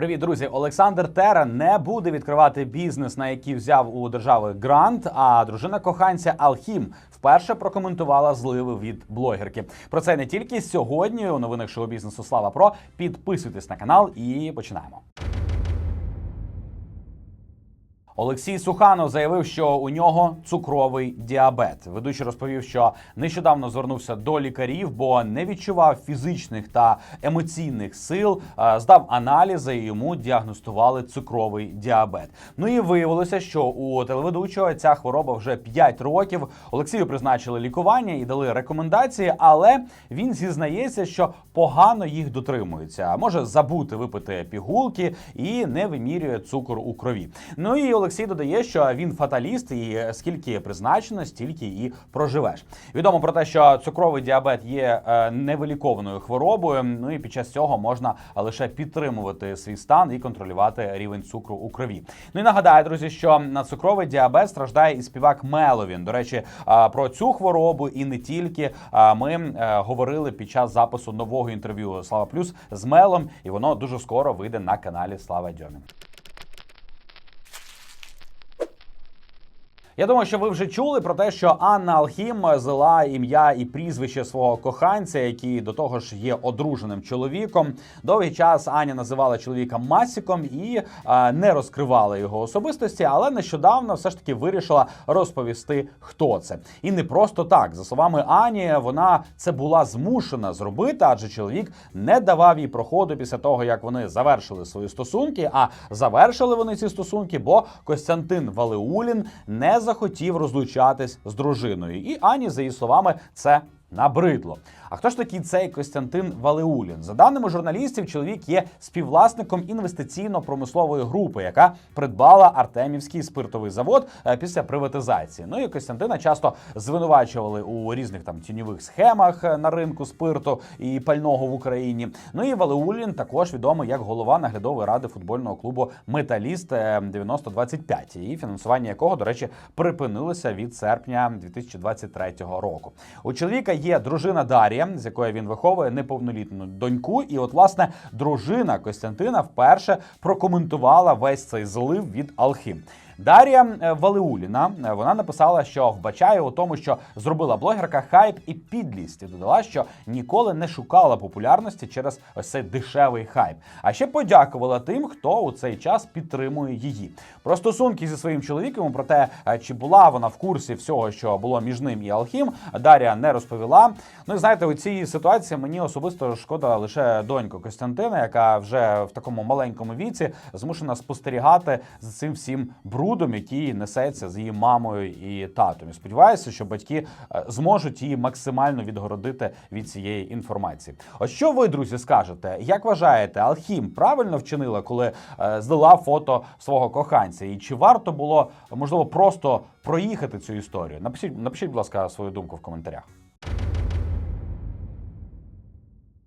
Привіт, друзі! Олександр Тера не буде відкривати бізнес, на який взяв у держави грант. А дружина коханця Алхім вперше прокоментувала зливи від блогерки. Про це не тільки сьогодні. У новинах шоу бізнесу Слава Про. Підписуйтесь на канал і починаємо. Олексій Суханов заявив, що у нього цукровий діабет. Ведучий розповів, що нещодавно звернувся до лікарів, бо не відчував фізичних та емоційних сил. Здав аналізи і йому діагностували цукровий діабет. Ну і виявилося, що у телеведучого ця хвороба вже 5 років. Олексію призначили лікування і дали рекомендації, але він зізнається, що погано їх дотримується. Може забути випити пігулки і не вимірює цукор у крові. Ну і Олексій додає, що він фаталіст, і скільки призначено, стільки і проживеш. Відомо про те, що цукровий діабет є е, невилікованою хворобою. Ну і під час цього можна лише підтримувати свій стан і контролювати рівень цукру у крові. Ну і нагадаю, друзі, що на цукровий діабет страждає і співак Меловін. До речі, про цю хворобу і не тільки ми е, говорили під час запису нового інтерв'ю Слава Плюс з Мелом, і воно дуже скоро вийде на каналі Слава Дьомін. Я думаю, що ви вже чули про те, що Анна Алхім зла ім'я і прізвище свого коханця, який до того ж є одруженим чоловіком. Довгий час Аня називала чоловіка Масіком і а, не розкривала його особистості, але нещодавно все ж таки вирішила розповісти, хто це. І не просто так. За словами Ані, вона це була змушена зробити, адже чоловік не давав їй проходу після того, як вони завершили свої стосунки. А завершили вони ці стосунки, бо Костянтин Валеулін не захотів розлучатись з дружиною. І Ані, за її словами, це набридло. А хто ж такий цей Костянтин Валеулін? За даними журналістів, чоловік є співвласником інвестиційно-промислової групи, яка придбала Артемівський спиртовий завод е, після приватизації. Ну і Костянтина часто звинувачували у різних там тіньових схемах е, на ринку спирту і пального в Україні. Ну і Валеулін також відомий як голова наглядової ради футбольного клубу Металіст е, 9025, і фінансування якого, до речі, припинилося від серпня 2023 року. У чоловіка є дружина Дар'я, з якої він виховує неповнолітну доньку. І, от, власне, дружина Костянтина вперше прокоментувала весь цей злив від Алхім. Дар'я е, Валеуліна е, вона написала, що вбачає у тому, що зробила блогерка хайп і підлість. І додала, що ніколи не шукала популярності через ось цей дешевий хайп. А ще подякувала тим, хто у цей час підтримує її. Про стосунки зі своїм чоловіком, про те, е, чи була вона в курсі всього, що було між ним і Алхім, Дар'я не розповіла. Ну і знаєте, у цій ситуації мені особисто шкода лише доньку Костянтина, яка вже в такому маленькому віці змушена спостерігати за цим всім брудом, який несеться з її мамою і татом. І сподіваюся, що батьки е, зможуть її максимально відгородити від цієї інформації. Ось що ви, друзі, скажете? Як вважаєте, Алхім правильно вчинила, коли е, здала фото свого коханця? І чи варто було можливо просто проїхати цю історію? Напишіть, напишіть, будь ласка, свою думку в коментарях.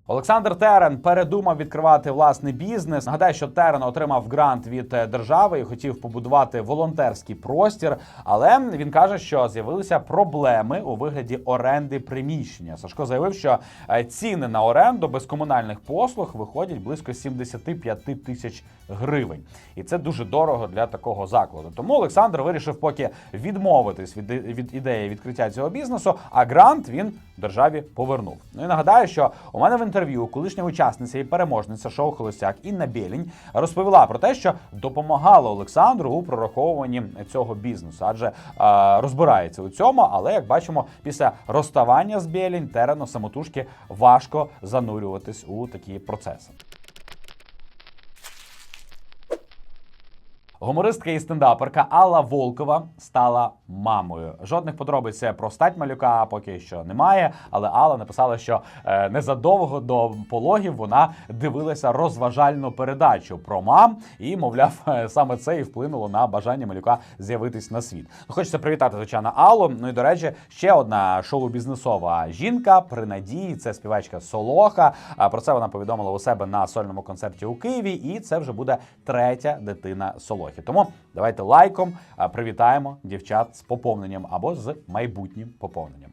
Олександр Терен передумав відкривати власний бізнес. Нагадаю, що Терен отримав грант від е, держави і хотів побудувати волонтерський простір. Але він каже, що з'явилися проблеми у вигляді оренди приміщення. Сашко заявив, що е, ціни на оренду без комунальних послуг виходять близько 75 тисяч гривень, і це дуже дорого для такого закладу. Тому Олександр вирішив поки відмовитись від, від ідеї відкриття цього бізнесу. А грант він державі повернув. Ну і нагадаю, що у мене в інтерв'ю колишня учасниця і переможниця шоу Холостяк Інна Білінь розповіла про те, що допомагала Олександру у прораховуванні цього бізнесу, адже е, розбирається у цьому. Але як бачимо, після розставання з Білінь терену самотужки важко занурюватись у такі процеси. Гумористка і стендаперка Алла Волкова стала мамою. Жодних подробиць про стать малюка поки що немає. Але Алла написала, що е, незадовго до пологів вона дивилася розважальну передачу про мам, і, мовляв, саме це і вплинуло на бажання малюка з'явитись на світ. Ну, Хочеться привітати, звичайно, Аллу. Ну і до речі, ще одна шоу-бізнесова жінка при надії. Це співачка Солоха. Про це вона повідомила у себе на сольному концерті у Києві. І це вже буде третя дитина Солохи. Тому давайте лайком привітаємо дівчат з поповненням або з майбутнім поповненням.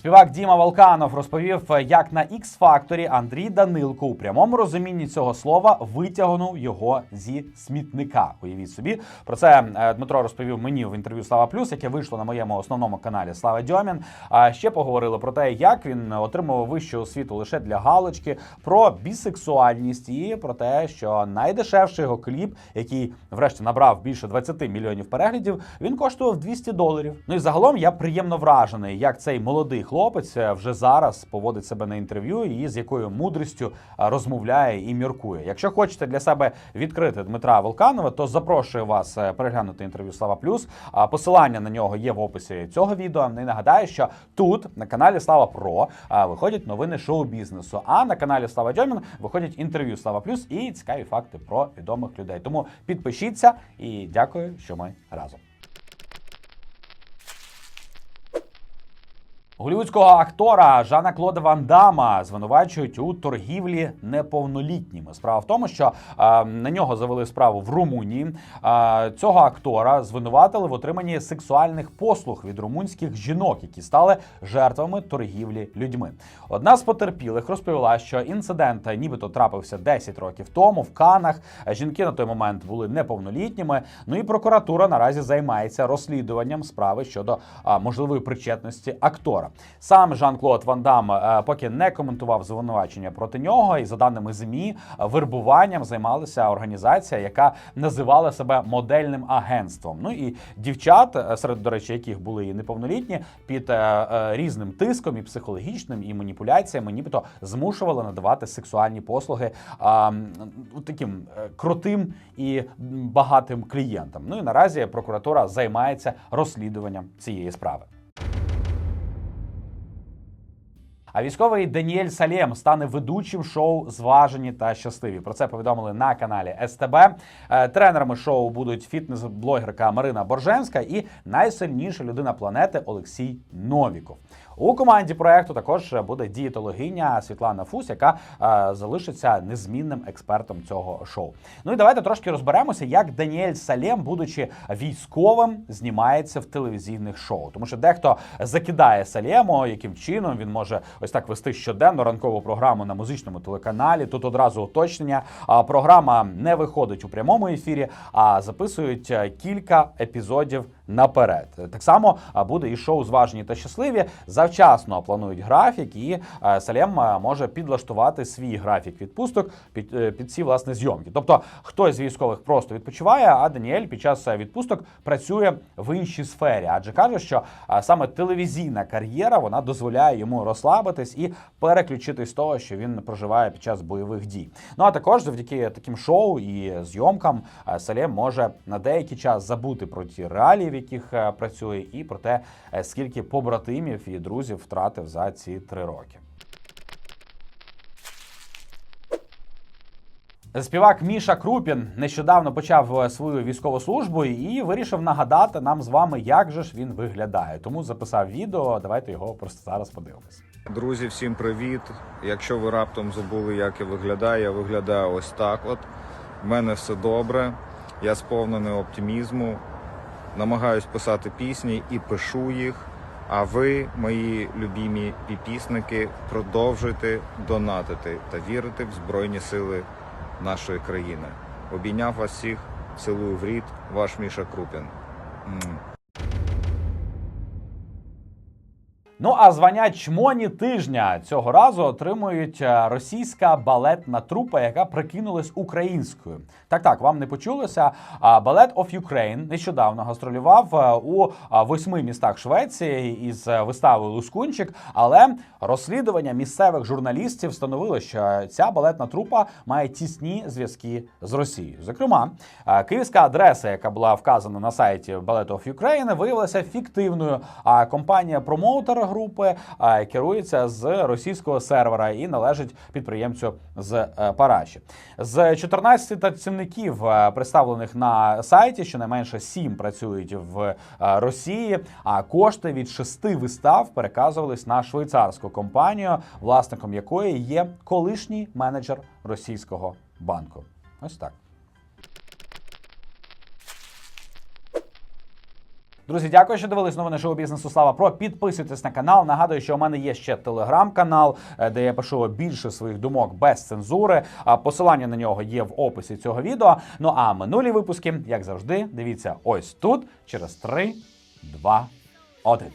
Співак Діма Волканов розповів, як на x факторі Андрій Данилко у прямому розумінні цього слова витягнув його зі смітника. Уявіть собі про це е, Дмитро розповів мені в інтерв'ю Слава Плюс, яке вийшло на моєму основному каналі Слава Дьомін. А ще поговорили про те, як він отримував вищу освіту лише для галочки, про бісексуальність і про те, що найдешевший його кліп, який врешті набрав більше 20 мільйонів переглядів, він коштував 200 доларів. Ну і загалом я приємно вражений, як цей молодий хлопець е, вже зараз поводить себе на інтерв'ю і з якою мудрістю е, розмовляє і міркує. Якщо хочете для себе відкрити Дмитра Волканова, то запрошую вас е, переглянути інтерв'ю Слава Плюс. Посилання на нього є в описі цього відео. Не нагадаю, що тут на каналі Слава Про виходять новини шоу-бізнесу. А на каналі Слава Дьомін виходять інтерв'ю Слава Плюс і цікаві факти про відомих людей. Тому підпишіться і дякую, що ми разом. Голівудського актора Жана Клода Ван Дама звинувачують у торгівлі неповнолітніми. Справа в тому, що е, на нього завели справу в Румунії. Е, цього актора звинуватили в отриманні сексуальних послуг від румунських жінок, які стали жертвами торгівлі людьми. Одна з потерпілих розповіла, що інцидент нібито трапився 10 років тому в Канах. Жінки на той момент були неповнолітніми. Ну і прокуратура наразі займається розслідуванням справи щодо а, можливої причетності актора. Сам Жан-Клод Ван Дам е, поки не коментував звинувачення проти нього, і за даними ЗМІ, вербуванням займалася організація, яка називала себе модельним агентством. Ну і дівчат, е, серед до речі, яких були і неповнолітні, під е, різним тиском і психологічним і маніпуляціями, нібито змушували надавати сексуальні послуги таким крутим і багатим клієнтам. Ну і наразі прокуратура займається розслідуванням цієї справи. А військовий Даніель Салєм стане ведучим шоу Зважені та щасливі. Про це повідомили на каналі СТБ. Е, Тренерами шоу будуть фітнес-блогерка Марина Борженська і найсильніша людина планети Олексій Новіков. У команді проекту також буде дієтологиня Світлана Фус, яка е, залишиться незмінним експертом цього шоу. Ну і давайте трошки розберемося, як Даніель Салєм, будучи військовим, знімається в телевізійних шоу. Тому що дехто закидає Салєму, яким чином він може ось так вести щоденно ранкову програму на музичному телеканалі. Тут одразу уточнення. А програма не виходить у прямому ефірі, а записують е, кілька епізодів наперед. Так само буде і шоу зважені та щасливі. Завчасно планують графік, і Салем може підлаштувати свій графік відпусток під, е, під ці власне зйомки. Тобто хтось з військових просто відпочиває, а Даніель під час е, відпусток працює в іншій сфері, адже каже, що саме телевізійна кар'єра вона дозволяє йому розслабитись і переключитись з того, що він проживає під час бойових дій. Ну а також завдяки таким шоу і зйомкам Салем може на деякий час забути про ті реалії, яких е, працює, і про те, е, скільки побратимів і друзів втратив за ці три роки. Співак Міша Крупін нещодавно почав е, свою військову службу і вирішив нагадати нам з вами, як же ж він виглядає. Тому записав відео. Давайте його просто зараз подивимось. Друзі, всім привіт! Якщо ви раптом забули, як я виглядаю, я виглядаю ось так. От в мене все добре, я сповнений оптимізму, намагаюсь писати пісні і пишу їх. А ви, мої любімі піпісники, продовжуйте донатити та вірити в Збройні Сили нашої країни. Обійняв вас всіх, цілую в рід, ваш Міша Крупін. Ну а звання чмоні тижня цього разу отримують е, російська балетна трупа, яка прикинулась українською. Так, так, вам не почулося. Балет of Ukraine нещодавно гастролював е, у восьми містах Швеції із е, виставою Лускунчик. Але розслідування місцевих журналістів встановило, що ця балетна трупа має тісні зв'язки з Росією. Зокрема, київська адреса, яка була вказана на сайті Ballet of Ukraine, виявилася фіктивною. А компанія промоутер групи керується з російського сервера і належить підприємцю з е, Параші. З 14 працівників, е, представлених на сайті, щонайменше 7 працюють в е, Росії. А кошти від шести вистав переказувались на швейцарську компанію, власником якої є колишній менеджер російського банку. Ось так. Друзі, дякую, що дивились новини шоу бізнесу. Слава Про. Підписуйтесь на канал. Нагадую, що у мене є ще телеграм-канал, е, де я пишу більше своїх думок без цензури. Посилання на нього є в описі цього відео. Ну а минулі випуски, як завжди, дивіться ось тут через 3, 2, 1.